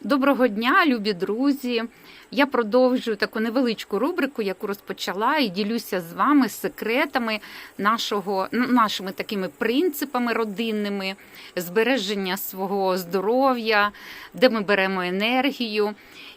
Доброго дня, любі друзі! Я продовжую таку невеличку рубрику, яку розпочала, і ділюся з вами секретами нашого, ну, нашими такими принципами родинними, збереження свого здоров'я, де ми беремо енергію.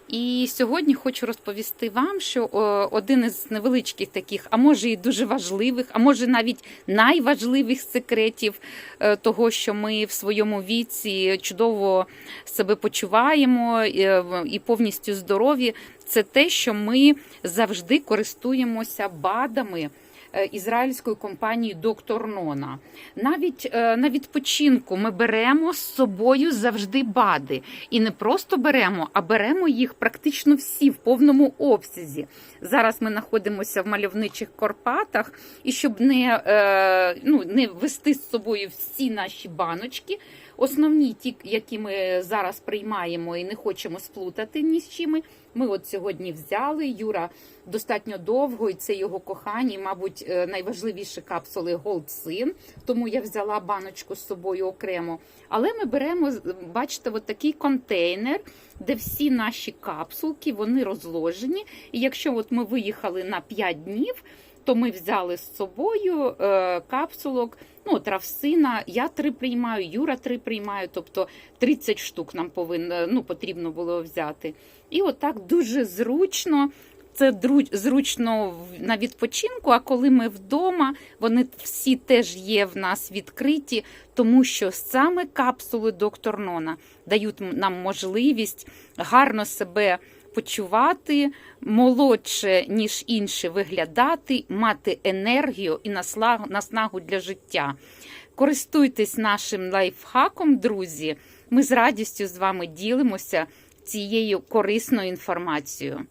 І сьогодні хочу розповісти вам, що один із невеличких таких, а може і дуже важливих, а може навіть найважливих секретів е, того, що ми в своєму віці чудово себе почуваємо е, і повністю здорові, це те, що ми завжди користуємося БАДами. Е, Ізраїльської компанії Доктор Нона. Навіть е, на відпочинку ми беремо з собою завжди БАДи. І не просто беремо, а беремо їх практично всі в повному обсязі. Зараз ми знаходимося в мальовничих Карпатах, і щоб не, е, ну, не вести з собою всі наші баночки, основні ті, які ми зараз приймаємо і не хочемо сплутати ні з чими. Ми от сьогодні взяли. Юра достатньо довго, і це його кохані, мабуть, е, найважливіші капсули Gold тому я взяла баночку з собою окремо. Але ми беремо, бачите, от такий контейнер, де всі наші капсулки вони розложені. І якщо от ми виїхали на 5 днів, то ми взяли з собою е, капсулок. Ну, травсина, я три приймаю, Юра три приймаю, тобто 30 штук нам повинно, ну, потрібно було взяти. І отак дуже зручно. Це зручно на відпочинку, а коли ми вдома, вони всі теж є в нас відкриті, тому що саме капсули доктор Нона дають нам можливість гарно себе почувати, молодше, ніж інші виглядати, мати енергію і наснагу для життя. Користуйтесь нашим лайфхаком, друзі. Ми з радістю з вами ділимося цією корисною інформацією.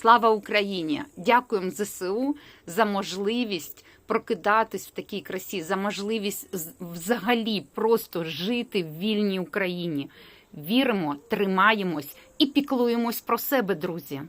Слава Україні! Дякуємо ЗСУ за можливість прокидатись в такій красі, за можливість взагалі просто жити в вільній Україні. Віримо, тримаємось і піклуємось про себе, друзі.